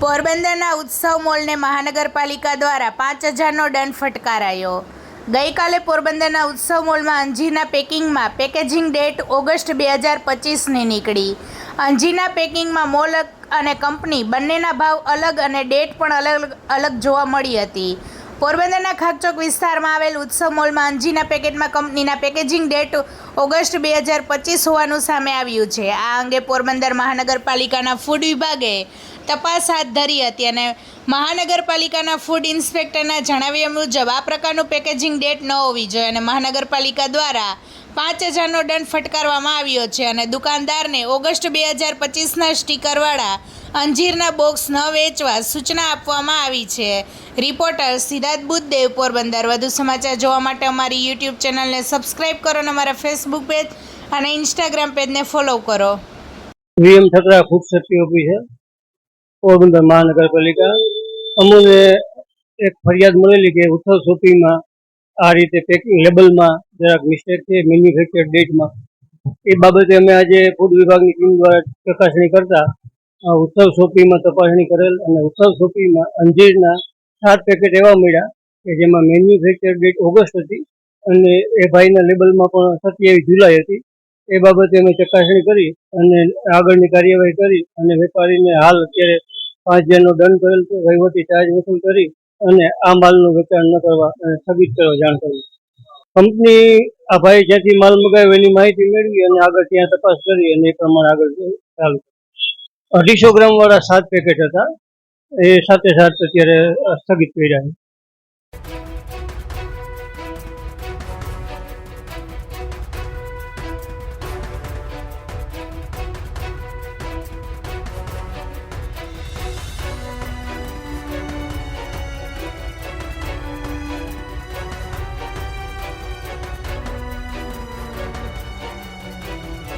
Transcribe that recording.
પોરબંદરના ઉત્સવ મોલને મહાનગરપાલિકા દ્વારા પાંચ હજારનો દંડ ફટકારાયો. ગઈકાલે પોરબંદરના ઉત્સવ મોલમાં અંજીના પેકિંગમાં પેકેજિંગ ડેટ ઓગસ્ટ બે હજાર પચીસની નીકળી. અંજીના પેકિંગમાં મોલ અને કંપની બંનેના ભાવ અલગ અને ડેટ પણ અલગ અલગ જોવા મળી હતી. પોરબંદરના ખાકચોક વિસ્તારમાં આવેલ ઉત્સવ મોલમાં અંજીના પેકેટમાં કંપનીના પેકેજિંગ ડેટ ઓગસ્ટ બે હજાર પચીસ હોવાનું સામે આવ્યું છે. આ અંગે પોરબંદર મહાનગરપાલિકાના ફૂડ વિભાગે તપાસ હાથ ધરી હતી અને મહાનગરપાલિકાના ફૂડ ઇન્સ્પેક્ટરના જણાવ્યા મુજબ આ પ્રકારનું પેકેજિંગ ડેટ ન હોવી જોઈએ અને મહાનગરપાલિકા દ્વારા પાંચ હજારનો દંડ ફટકારવામાં આવ્યો છે અને દુકાનદારને ઓગસ્ટ બે હજાર પચીસના સ્ટીકરવાળા અંજીરના બોક્સ ન વેચવા સૂચના આપવામાં આવી છે. રિપોર્ટર સિદ્ધાર્થ બુદ્ધદેવ પોરબંદર. વધુ સમાચાર જોવા માટે અમારી યુટ્યુબ ચેનલને સબસ્ક્રાઈબ કરો અને અમારા ફેસબુક પેજ અને ઇન્સ્ટાગ્રામ પેજને ફોલો કરો. VM Thakra food safety officer Porbandar મહાનગરપાલિકા. અમને એક ફરિયાદ મળેલી કે ઉત્સવ શોપિંગમાં આ રીતે પેકિંગ લેબલમાં જરાક મિસ્ટેક છે મેન્યુફેક્ચર ડેટમાં એ બાબતે અમે આજે ફૂડ વિભાગની ટીમ દ્વારા ચકાસણી કરતા ઉત્સવ સોપીમાં તપાસણી કરેલ અને ઉત્સવ સોપીમાં અંજીરના સાત પેકેટ એવા મળ્યા કે જેમાં મેન્યુફેક્ચર ડેટ ઓગસ્ટ હતી અને એ ભાઈના લેબલમાં પણ સત્યાવીસ જુલાઈ હતી. એ બાબતે અમે ચકાસણી કરી અને આગળની કાર્યવાહી કરી અને વેપારીને હાલ અત્યારે પાંચ હજારનો દંડ કરેલ છે. વહીવટી ચાર્જ વસૂલ કરી અને આ માલનું વેચાણ ન કરવા અને સ્થગિત કરવા જાણ કરી. કંપની આ ભાઈ જ્યાંથી માલ મગાવ્યો એની માહિતી મેળવી અને આગળ ત્યાં તપાસ કરી અને એ પ્રમાણે આગળ ચાલુ અઢીસો ગ્રામ વાળા સાત પેકેટ હતા. એ સાથે સાત અત્યારે સ્થગિત કર્યા છે.